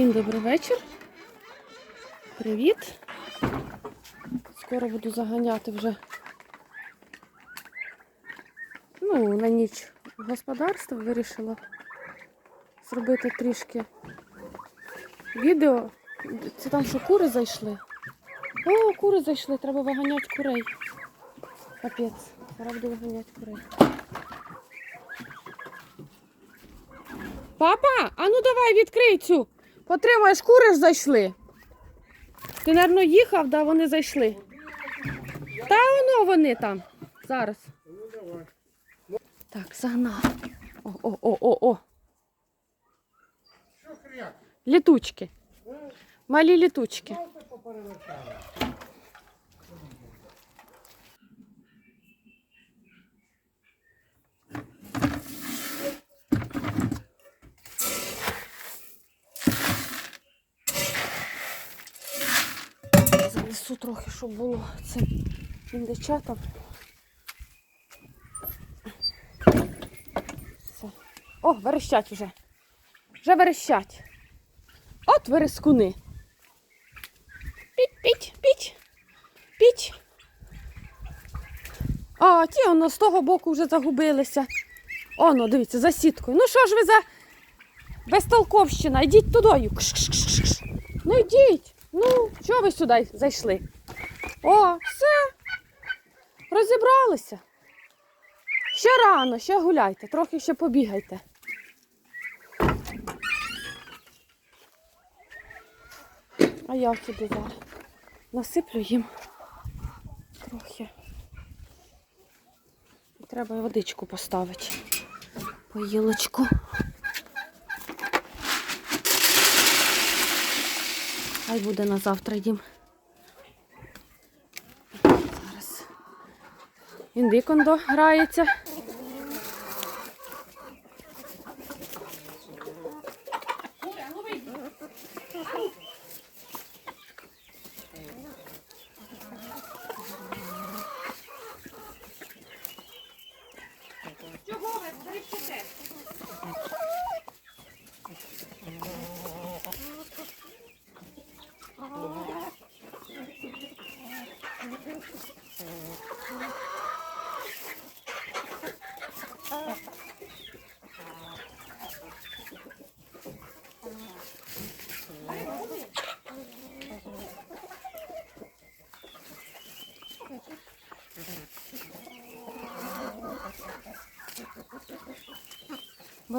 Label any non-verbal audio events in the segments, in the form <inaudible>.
Всім добрий вечір. Привіт. Скоро буду заганяти вже ну, на ніч господарство. Вирішила зробити трішки відео. Це там що кури зайшли? О, кури зайшли, треба виганяти курей. Капець, зараз буду виганяти курей. Папа, а ну давай відкрий цю. Потримаєш, куриш, зайшли. Ти, мабуть, їхав, да, вони зайшли. Та воно вони там. Зараз. Так, загнав. О, о, о, о, о. Літучки. Малі літучки. Занесу трохи, щоб було цим індичатам. Все. О, верещать вже. Вже верещать. От верескуни. Піть, піть, піть, піть. А, ті воно з того боку вже загубилися. Оно, дивіться, за сіткою. Ну що ж ви за безтолковщина? Йдіть тудою. Кш-кш-кш-кш. Ну йдіть. Ну, чого ви сюди зайшли? О, все. Розібралися. Ще рано, ще гуляйте, трохи ще побігайте. А я туди зараз насиплю їм трохи. Треба водичку поставити. Поїлочку. Хай буде на завтра їм. Зараз. Індикондо грається.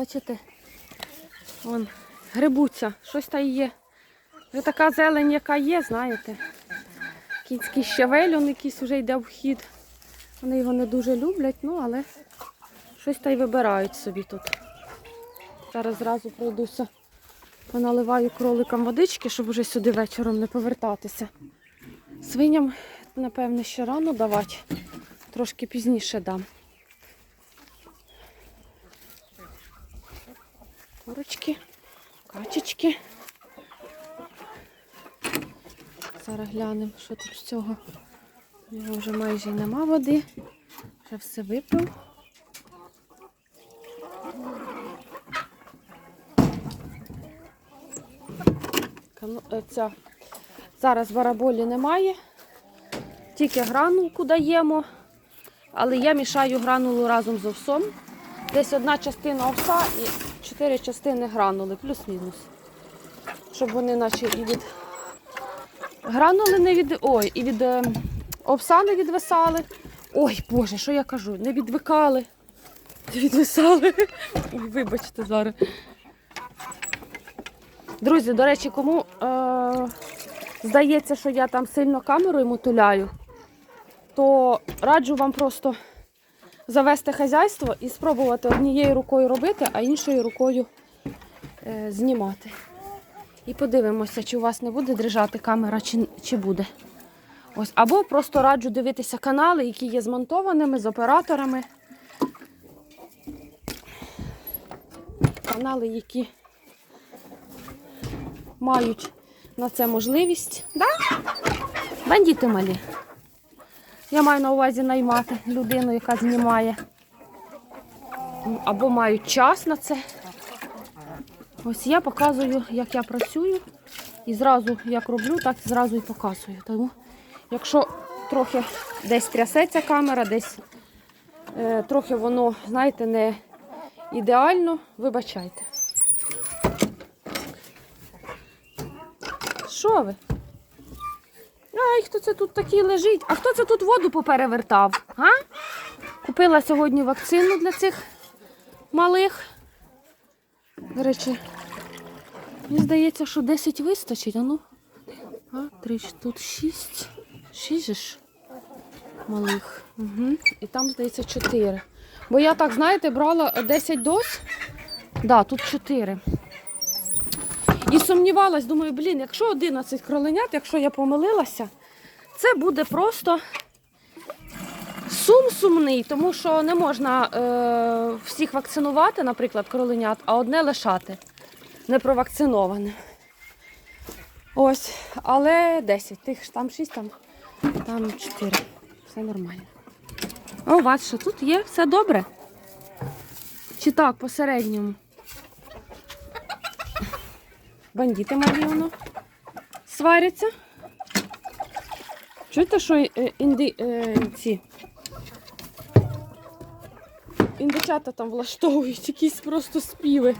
Бачите? Вон, грибуться, щось там є. Вже така зелень, яка є, знаєте. Кінський щавель, он якийсь вже йде в хід. Вони його не дуже люблять, ну але щось та й вибирають собі тут. Зараз зразу пройдуся, поналиваю кроликам водички, щоб вже сюди вечором не повертатися. Свиням, напевне, ще рано давати, трошки пізніше дам. Курочки, качечки. Зараз глянемо, що тут з цього. У нього вже майже й нема води. Вже все випив. Е, Ця. Зараз бараболі немає. Тільки гранулку даємо. Але я мішаю гранулу разом з овсом. Десь одна частина овса і чотири частини гранули, плюс-мінус. Щоб вони наче і від гранули не від. Ой, і від е, овса не відвисали. Ой, Боже, що я кажу? Не відвикали. Не відвисали. <laughs> Ой, вибачте зараз. Друзі, до речі, кому е, здається, що я там сильно камерою мотуляю, то раджу вам просто завести хазяйство і спробувати однією рукою робити, а іншою рукою е, знімати. І подивимося, чи у вас не буде дрижати камера, чи, чи буде. Ось. Або просто раджу дивитися канали, які є змонтованими з операторами. Канали, які мають на це можливість. Да? Бандіти малі. Я маю на увазі наймати людину, яка знімає. Або мають час на це. Ось я показую, як я працюю. І зразу як роблю, так зразу і показую. Тому, якщо трохи десь трясеться камера, десь е, трохи воно, знаєте, не ідеально, вибачайте. Що ви? Ай, хто це тут такий лежить? А хто це тут воду поперевертав? А? Купила сьогодні вакцину для цих малих. До речі, мені здається, що 10 вистачить. А ну. А, три, тут 6. 6 же ж малих. Угу. І там, здається, 4. Бо я так, знаєте, брала 10 доз. Да, тут 4. І сумнівалась, думаю, блін, якщо 11 кроленят, якщо я помилилася, це буде просто сум сумний, тому що не можна е, всіх вакцинувати, наприклад, кроленят, а одне лишати непровакциноване. Ось, але 10. Тих там 6, там, там 4. Все нормально. А у вас що тут є? Все добре? Чи так, по середньому? Бандити малі воно сваряться. Чуєте, що е, інди, е, ці індичата там влаштовують якісь просто співи.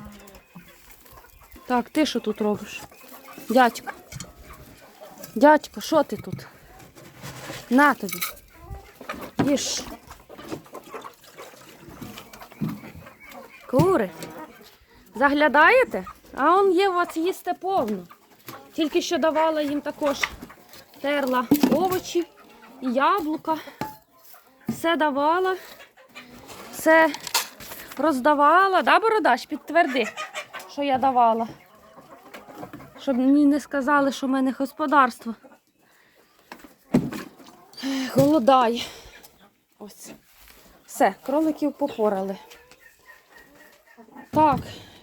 Так, ти що тут робиш? Дядько. Дядько, що ти тут? На тобі. Їж. Кури. Заглядаєте? А он є у вас їсте повно. Тільки що давала їм також терла овочі яблука. Все давала, все роздавала. Да, Бородаш, підтверди, що я давала. Щоб мені не сказали, що в мене господарство. Ех, Голодає. Ось. Все, кроликів попорали. Так,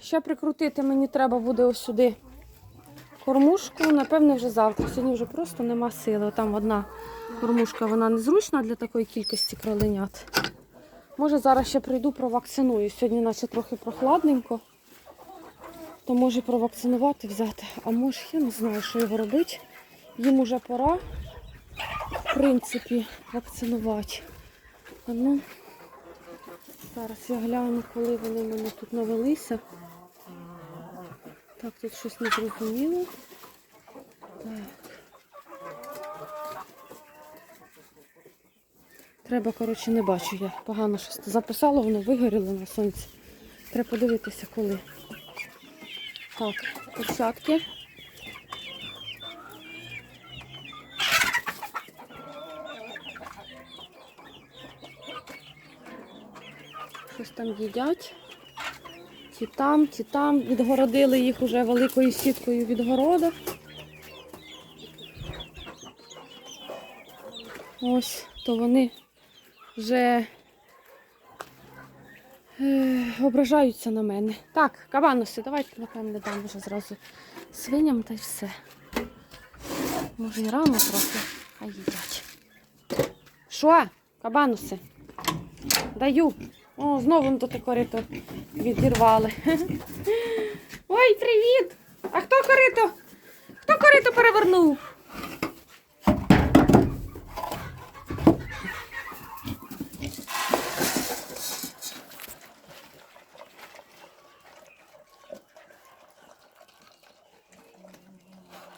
ще прикрутити мені треба буде ось сюди кормушку. Напевне, вже завтра. Сьогодні вже просто нема сили. Там одна кормушка, вона незручна для такої кількості кроленят. Може, зараз ще прийду провакциную. Сьогодні наче трохи прохладненько. То може провакцинувати взяти. А може, я не знаю, що його робити. Їм уже пора, в принципі, вакцинувати. А ну, зараз я гляну, коли вони мене тут навелися. Так, тут щось не зрозуміло. Треба, коротше, не бачу я. Погано щось записала, воно вигоріло на сонці. Треба подивитися, коли. Так, перчатки. Щось там їдять. Ті там, ті там. Відгородили їх уже великою сіткою від города. Ось, то вони вже е, ображаються на мене. Так, кабануси, давайте, напевне, дам вже зразу свиням та й все. Може і рано трохи, хай їдять. Що? Кабануси? Даю. О, знову тут корито відірвали. <laughs> Ой, привіт! А хто корито? Хто корито перевернув?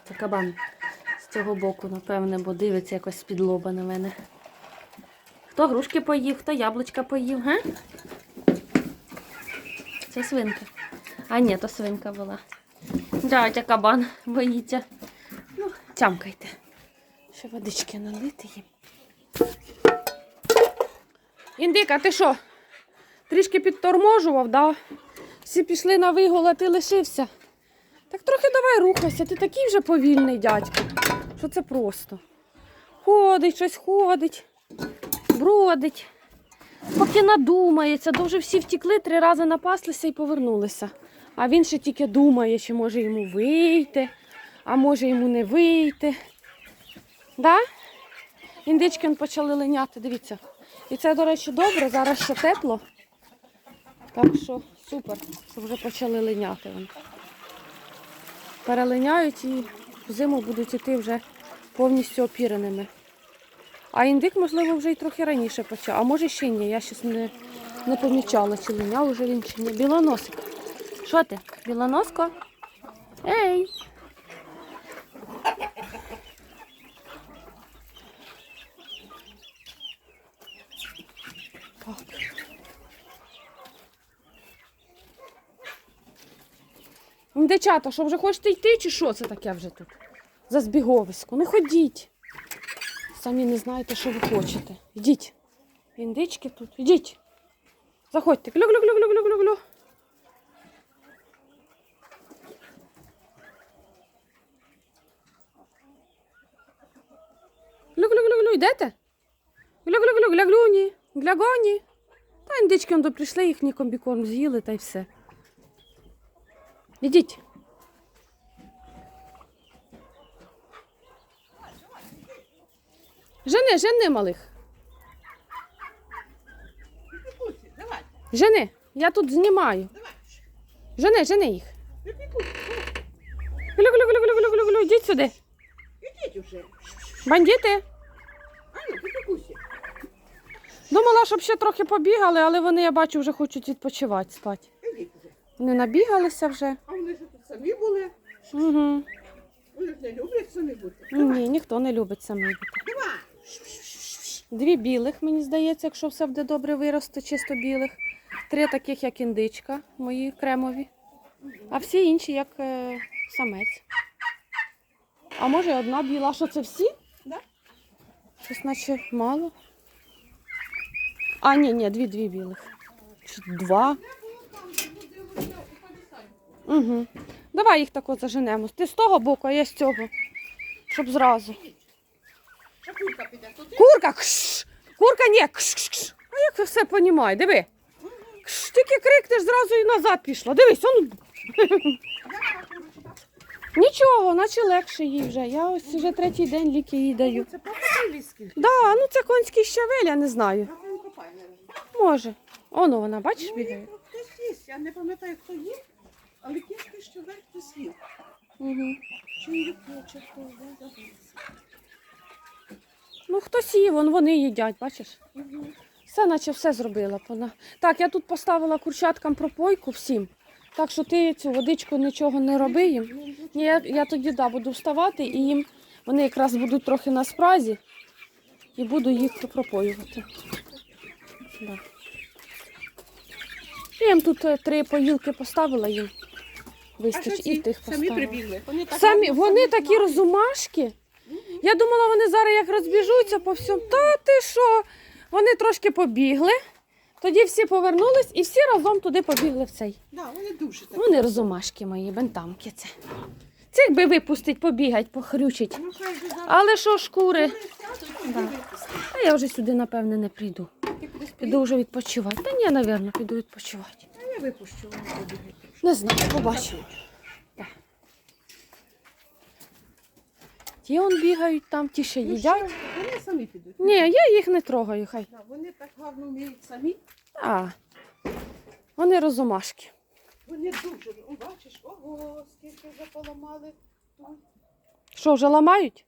Це кабан з цього боку, напевне, бо дивиться якось з-під лоба на мене. Хто грушки поїв, хто яблучка поїв, га? Це свинка. А ні, то свинка була. Дядя кабан боїться. Ну, тямкайте. Ще водички налити їм. Індика, ти що? Трішки підторможував, да? Всі пішли на вигул, а ти лишився. Так трохи давай рухайся, ти такий вже повільний дядько, що це просто. Ходить, щось ходить, бродить. Поки надумається, то вже всі втікли, три рази напаслися і повернулися. А він ще тільки думає, чи може йому вийти, а може йому не вийти. Да? Індички почали линяти, дивіться. І це, до речі, добре, зараз ще тепло. Так що супер, що вже почали линяти. Вон. перелиняють і зиму будуть іти вже повністю опіреними. А індик, можливо, вже й трохи раніше почав. А може ще ні. Я щось не, не помічала, чи линяв уже він чи ні. Білоносик. Що ти? Білоноско? Ей! Дівчата, що вже хочете йти, чи що це таке вже тут? За збіговисько. Ну ходіть. Самі не знаєте, що ви хочете. Йдіть. Індички тут. Йдіть. Заходьте. Глю-глю-глю-глю-глю-глю. Глю-глю-глю-глю. Йдете? Глю-глю-глю, гляглюні, глягоні. Та індички прийшли, їхній комбікорм з'їли та й все. Ідіть. Жени, жени малих. Жени, я тут знімаю. Жени, жени їх. Глю, глю, глю, глю, глю, глю, глю. Йдіть сюди. ідіть уже. Пікуці. Думала, щоб ще трохи побігали, але вони, я бачу, вже хочуть відпочивати, спати. Вони набігалися вже. А вони ж тут самі були. Угу. Вони ж не люблять самі бути. Ні, ніхто не любить саме бути. Дві білих, мені здається, якщо все буде добре виросте, чисто білих. Три таких, як індичка, мої кремові. А всі інші, як е, самець. А може одна біла. Що це всі? Да. Щось наче мало. А, ні, ні, дві, дві білих. Чи два. Угу. Давай їх тако заженемо. Ти з того боку, а я з цього. Щоб зразу. Курка піде туди. Курка! Кш! Курка ні! Кш, кш, кш. А як ви все понімає? Диви. Кш, тільки крикнеш, зразу і назад пішла. Дивись, он. Нічого, наче легше їй вже. Я ось вже третій день ліки їй даю. Це папа ліски. Да, ну це конський щавель, я не знаю. Копає. Може. Оно вона, бачиш, Ну, бігає. їх хтось їсть. Я не пам'ятаю, хто їв, але кішки що хтось їв. Угу. Чи їх хоче, хто я. Ну хтось їв, вон вони їдять, бачиш? Все, наче все зробила. Вона. Так, я тут поставила курчаткам пропойку всім. Так що ти цю водичку нічого не роби їм. Ні, я, я тоді да, буду вставати і їм вони якраз будуть трохи на спразі і буду їх пропоювати. Да. Я їм тут е, три поїлки поставила їм. А Вистачить і тих самі прибігли? Вони, так Самі, вони такі розумашки. Я думала, вони зараз як розбіжуться по всьому. Та ти що? Вони трошки побігли, тоді всі повернулись і всі разом туди побігли в цей. Да, вони дуже такі. Вони розумашки мої, бентамки це. Цих би випустить, побігать, похрючить. Ну, хай же зараз Але що шкури? сядуть Да. випустять. А я вже сюди, напевне, не прийду. Ти кудись Піду вже відпочивати. Та ні, напевно, піду відпочивати. А я випущу, вони побігають. Не знаю, побачу. Ті он бігають там, ті ще Ну, їдять. Вони самі підуть. Ні, я їх не трогаю, хай. Да, вони так гарно вміють самі. А, вони розумашки. Вони дуже, о, бачиш, ого, скільки вже поламали. Ту, Що, вже ламають?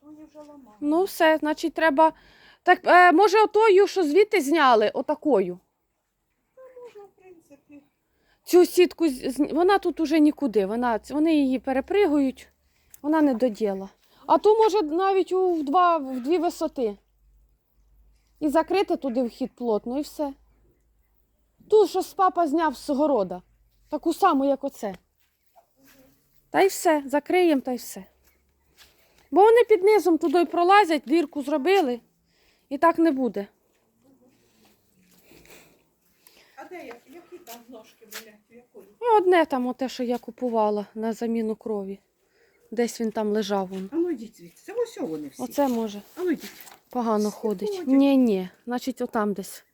Тоні вже ламали. Ну, все, значить, треба. Так, е, може, отою, що звідти зняли, отакою. Можна, в принципі. Цю сітку з- вона тут уже нікуди. Вона, вони її перепригують, вона не до діла. А ту може навіть у два, в дві висоти. І закрити туди вхід плотно, і все. Ту, що з папа зняв з города. Таку саму, як оце. Та й все, закриємо та й все. Бо вони під низом туди пролазять, дірку зробили, і так не буде. А де? Які там ножки болять? В одне там, оте, що я купувала на заміну крові. Десь він там лежав. Вон. А ну йдіть звідси. Це ось вони всі. Оце може А ну йдіть. погано Всі ходить. ходять. Ні, ні. Значить, отам десь.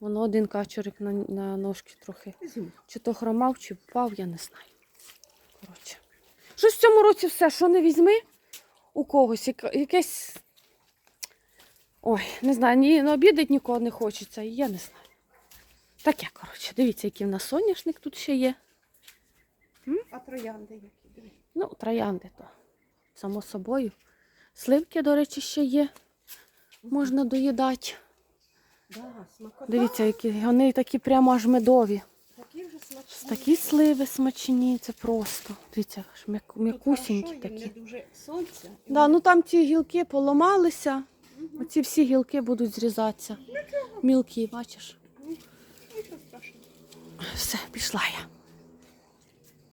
Воно один качурик на, на ножки трохи. Візьміть. Чи то хромав, чи впав, я не знаю. Коротше. Щось в цьому році все, що не візьми у когось, якесь. Ой, не знаю, ні, ну, обідати нікого не хочеться, я не знаю. Таке, коротше, дивіться, який в нас соняшник тут ще є. М? А троянди диви. Ну, троянди то, само собою. Сливки, до речі, ще є. Можна доїдати. Да. Дивіться, які вони такі прямо аж медові. Такі вже смачні. Такі сливи смачні, це просто. Дивіться, м'якусінькі такі. Дуже сонця. Да, ну там ці гілки поламалися. Мгм. Оці всі гілки будуть зрізатися. Мілкі, бачиш? Нічого страшного. Все, пішла я.